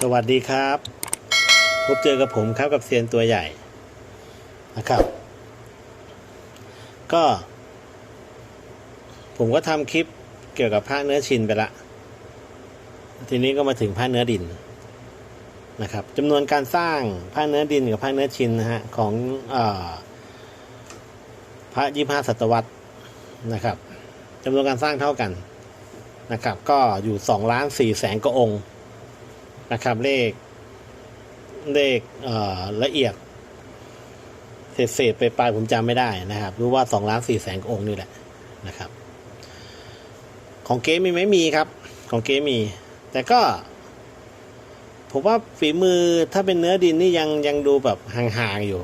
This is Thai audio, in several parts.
สวัสดีครับ พบเจอกับผมครับกับเซียนตัวใหญ่นะครับ ก็ ผมก็ทำคลิปเกี่ยวกับผ้าเนื้อชินไปละ ทีนี้ก็มาถึงผ้าเนื้อดินนะครับจำนวนการสร้างผ้าเนื้อดินกับผ้าเนื้อชินนะฮะของอพระยี่ห้าศตวรรษนะครับจำนวนการสร้างเท่ากันนะครับ ก็อยู่สองล้านสี่แสนกว่าองค์ นะครับ เลข เลขละเอียดเศษเศษไปปลายผมจำไม่ได้นะครับ รู้ว่าสองล้านสี่แสนองค์นี่แหละนะครับ ของเก๊มีไหมมีครับ ของเก๊มี แต่ก็ ผมว่าฝีมือถ้าเป็นเนื้อดินนี่ยังยังดูแบบห่างๆอยู่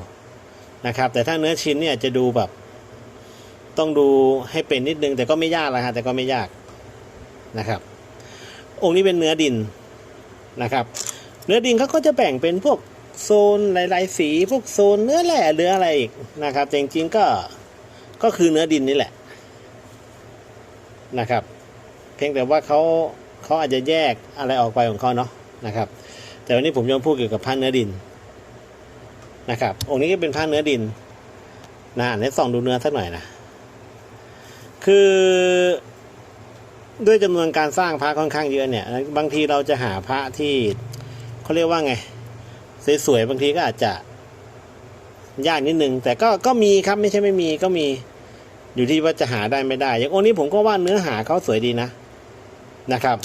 นะครับ แต่ถ้าเนื้อชิ้นเนี่ยจะดูแบบ ต้องดูให้เป็นนิดนึง แต่ก็ไม่ยากแล้วฮะแต่ก็ไม่ยากนะครับ องค์นี้เป็นเนื้อดิน นะครับ เนื้อดินเขาก็จะแบ่งเป็นพวกโซนหลาย ๆ สีพวกโซนเนื้อแหล่เนื้ออะไรอีกนะครับแต่จริงๆก็ก็คือเนื้อดินนี่แหละนะครับ เพียงแต่ว่าเขาเขาอาจจะแยกอะไรออกไปของเขาเนาะนะครับ แต่วันนี้ผมจะมพูดเกี่ยวกับผ้าเนื้อดินนะครับ องค์นี้ก็เป็นผ้าเนื้อดินนะเดี๋ยวส่องดูเนื้อสักหน่อยนะคือ ด้วยจำนวนการสร้างพระค่อนข้างเยอะเนี่ย บางทีเราจะหาพระที่เขาเรียกว่าไง สวยๆบางทีก็อาจจะยากนิดนึง แต่ก็ก็มีครับไม่ใช่ไม่มีก็มีอยู่ที่ว่าจะหาได้ไม่ได้ อย่างองค์นี้ผมก็ว่าเนื้อหาเขาสวยดีนะนะครับ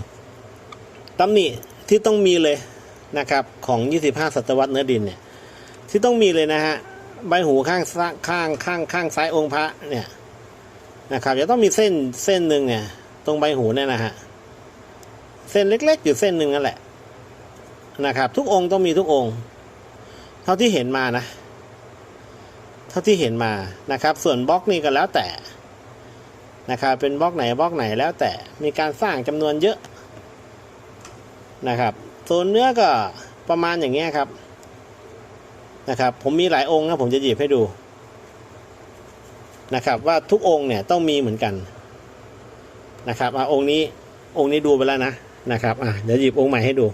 ตำหนิที่ต้องมีเลยนะครับของ 25 ศตวรรษเนื้อดินเนี่ยที่ต้องมีเลยนะฮะใบหูข้างข้างข้างข้างซ้ายองค์พระเนี่ยนะครับจะต้องมีเส้นเส้นหนึ่งเนี่ย ตรงใบหูเนี่ยนะฮะเส้นเล็กๆอยู่เส้นหนึ่งนั่นแหละนะครับ ทุกองค์ต้องมีทุกองค์ เท่าที่เห็นมานะ เท่าที่เห็นมานะครับ ส่วนบล็อกนี่ก็แล้วแต่นะครับเป็นบล็อกไหนบล็อกไหนแล้วแต่มีการสร้างจำนวนเยอะนะครับส่วนเนื้อก็ประมาณอย่างเงี้ยครับนะครับ ผมมีหลายองค์นะผมจะหยิบให้ดูนะครับ ว่าทุกองค์เนี่ยต้องมีเหมือนกัน นะครับอะองค์นี้องค์นี้ดูไปแล้วนะนะครับอะเดี๋ยวหยิบองค์ใหม่ให้ดู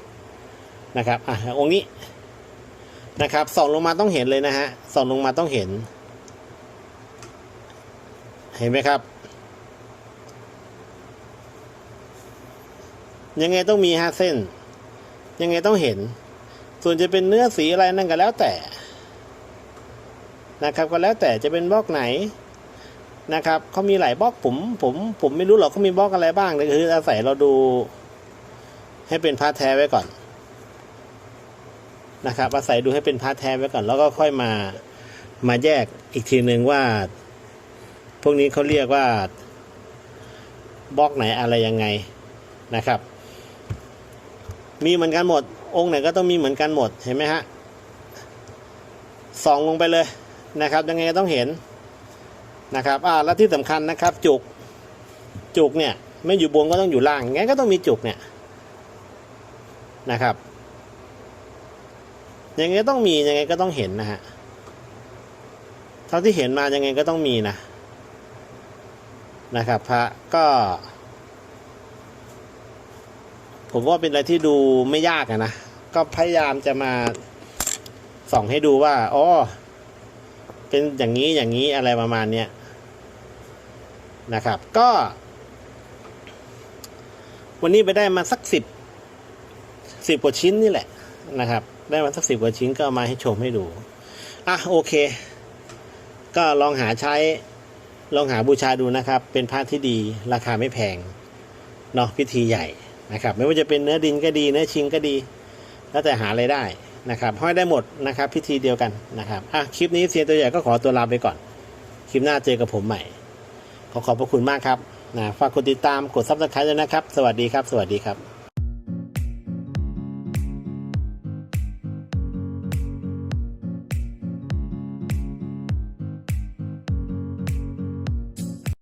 นะครับอะองค์นี้นะครับส่องลงมาต้องเห็นเลยนะฮะส่องลงมาต้องเห็น เห็นไหมครับ ยังไงต้องมีห้าเส้น ยังไงต้องเห็น ส่วนจะเป็นเนื้อสีอะไรนั่นก็แล้วแต่นะครับก็แล้วแต่จะเป็นบล็อกไหน นะครับเขามีหลายบล็อกผมผมผมไม่รู้หรอกเขามีบล็อกอะไรบ้างแต่คืออาศัยเราดู ให้เป็นพาร์ทแท้ไว้ก่อนนะครับ อาศัยดูให้เป็นพาร์ทแท้ไว้ก่อน แล้วก็ค่อยมามาแยกอีกทีหนึ่งว่า พวกนี้เขาเรียกว่าบล็อกไหนอะไรยังไงนะครับ มีเหมือนกันหมด องค์ไหนก็ต้องมีเหมือนกันหมดเห็นไหมฮะส่องลงไปเลยนะครับ ยังไงก็ต้องเห็น นะครับอ่าแล้วที่สำคัญนะครับจุกจุกเนี่ยไม่อยู่บนก็ต้องอยู่ล่างงั้นก็ต้องมีจุกเนี่ยนะครับยังไงต้องมียังไงก็ต้องเห็นนะฮะเท่าที่เห็นมายังไงก็ต้องมีนะนะครับพระก็ ผมว่าเป็นอะไรที่ดูไม่ยากอะนะ ก็พยายามจะมาส่องให้ดูว่าอ๋อเป็นอย่างนี้อย่างนี้อะไรประมาณเนี้ย นะครับ ก็ วันนี้ไปได้มาสักสิบสิบกว่าชิ้นนี่แหละนะครับ ได้มาสักสิบกว่าชิ้นก็มาให้ชมให้ดูอะโอเค ก็ลองหาใช้ ลองหาบูชาดูนะครับ เป็นผ้าที่ดีราคาไม่แพงเนาะพิธีใหญ่นะครับ ไม่ว่าจะเป็นเนื้อดินก็ดี เนื้อชิงก็ดี แล้วแต่หาอะไรได้นะครับห้อยได้หมดนะครับ พิธีเดียวกันนะครับอะคลิปนี้เซียนตัวใหญ่ก็ขอตัวลาไปก่อน คลิปหน้าเจอกับผมใหม่ ขอขอบพระคุณมากครับนะฝากกดติดตามกดซับสไครต์ด้วยนะครับ สวัสดีครับ สวัสดีครับ